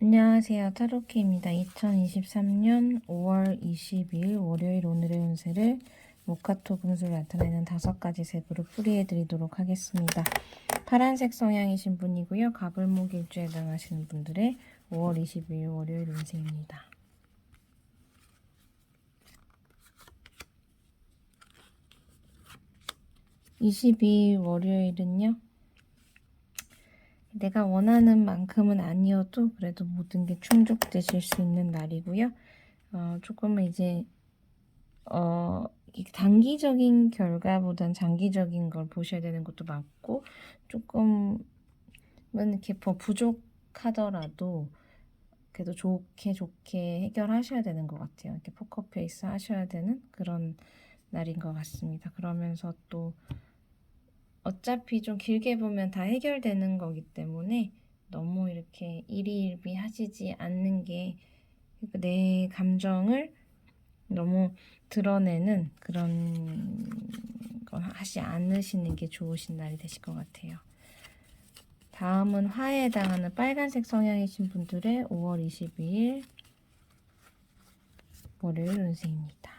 안녕하세요. 타로키입니다. 2023년 5월 22일 월요일 오늘의 운세를 모카토 금술 나타내는 다섯 가지 색으로 풀이해 드리도록 하겠습니다. 파란색 성향이신 분이고요. 가불목 일주에 해당하시는 분들의 5월 22일 월요일 운세입니다. (22일) 월요일은요 내가 원하는 만큼은 아니어도 그래도 모든 게 충족되실 수 있는 날이고요. 어, 조금은 이제 어, 단기적인 결과보단 장기적인 걸 보셔야 되는 것도 맞고 조금은 이렇게 더 부족하더라도 그래도 좋게 좋게 해결하셔야 되는 것 같아요. 이렇게 포커페이스 하셔야 되는 그런 날인 것 같습니다. 그러면서 또 어차피 좀 길게 보면 다 해결되는 거기 때문에 너무 이렇게 일희일비 하시지 않는 게 내 감정을 너무 드러내는 그런 건 하지 않으시는 게 좋으신 날이 되실 것 같아요. 다음은 화에 해당하는 빨간색 성향이신 분들의 5월 22일 월요일 운세입니다.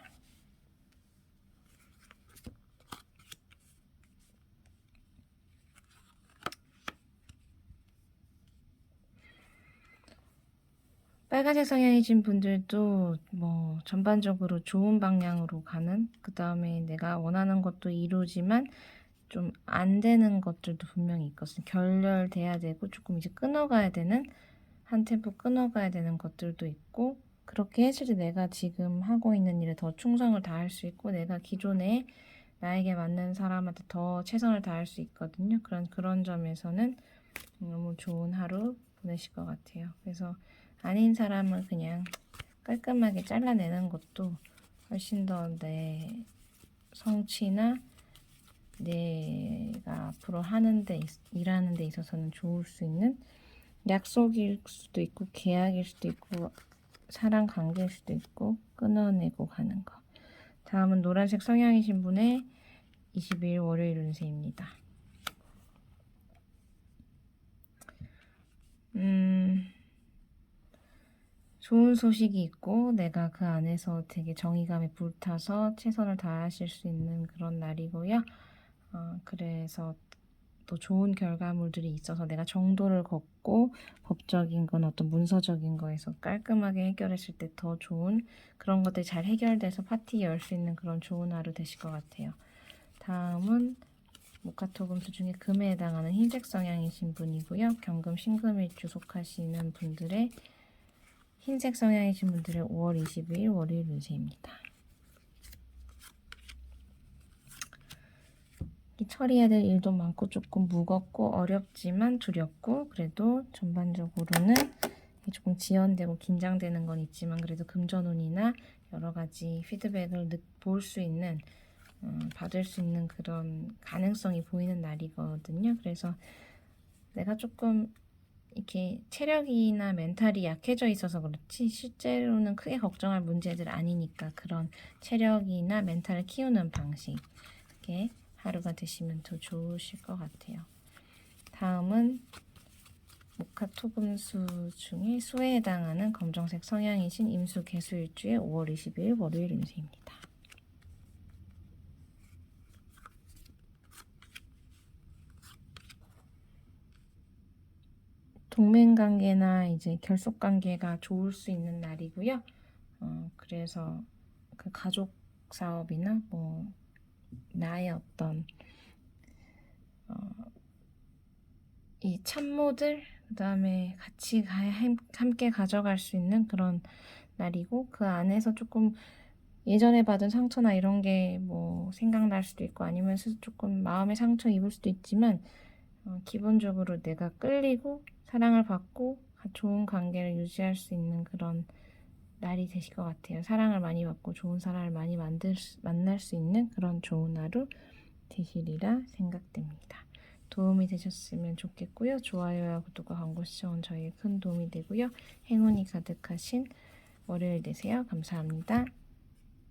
빨간색 성향이신 분들도 뭐 전반적으로 좋은 방향으로 가는 그 다음에 내가 원하는 것도 이루지만 좀 안 되는 것들도 분명히 있거든요. 결렬돼야 되고 조금 이제 끊어가야 되는 한 템포 끊어가야 되는 것들도 있고 그렇게 했을 때 내가 지금 하고 있는 일에 더 충성을 다할 수 있고 내가 기존에 나에게 맞는 사람한테 더 최선을 다할 수 있거든요. 그런 그런 점에서는 너무 좋은 하루 보내실 것 같아요. 그래서 아닌 사람을 그냥 깔끔하게 잘라내는 것도 훨씬 더 내 성취나 내가 앞으로 하는데 일하는 데 있어서는 좋을 수 있는 약속일 수도 있고 계약일 수도 있고 사랑 관계일 수도 있고 끊어내고 가는 거. 다음은 노란색 성향이신 분의 22일 월요일 운세입니다. 음. 좋은 소식이 있고 내가 그 안에서 되게 정의감에 불타서 최선을 다하실 수 있는 그런 날이고요. 어, 그래서 또 좋은 결과물들이 있어서 내가 정도를 걷고 법적인 건 어떤 문서적인 거에서 깔끔하게 해결했을 때 더 좋은 그런 것들이 잘 해결돼서 파티 열 수 있는 그런 좋은 하루 되실 것 같아요. 다음은 모카토금수 중에 금에 해당하는 흰색 성향이신 분이고요. 경금 신금일주 속하시는 분들의 흰색 성향이신 분들의 5월 22일 월요일 운세입니다. 처리해야 될 일도 많고 조금 무겁고 어렵지만 두렵고 그래도 전반적으로는 조금 지연되고 긴장되는 건 있지만 그래도 금전운이나 여러 가지 피드백을 볼 수 있는 음, 받을 수 있는 그런 가능성이 보이는 날이거든요. 그래서 내가 조금 이렇게 체력이나 멘탈이 약해져 있어서 그렇지 실제로는 크게 걱정할 문제들 아니니까 그런 체력이나 멘탈을 키우는 방식 이렇게 하루가 되시면 더 좋으실 것 같아요. 다음은 모카토금수 중에 수에 해당하는 검정색 성향이신 임수 개수일주의 5월 20일 월요일 운세입니다. 동맹 관계나 이제 결속 관계가 좋을 수 있는 날이고요. 어, 그래서 그 가족 사업이나 뭐 나의 어떤 어, 이 참모들 그다음에 같이 가, 함께 가져갈 수 있는 그런 날이고 그 안에서 조금 예전에 받은 상처나 이런 게 뭐 생각날 수도 있고 아니면 조금 마음의 상처 입을 수도 있지만 어, 기본적으로 내가 끌리고 사랑을 받고 좋은 관계를 유지할 수 있는 그런 날이 되실 것 같아요. 사랑을 많이 받고 좋은 사람을 많이 만들 수, 만날 수 있는 그런 좋은 하루 되시리라 생각됩니다. 도움이 되셨으면 좋겠고요. 좋아요와 구독과 광고 시청은 저희에 큰 도움이 되고요. 행운이 가득하신 월요일 되세요. 감사합니다.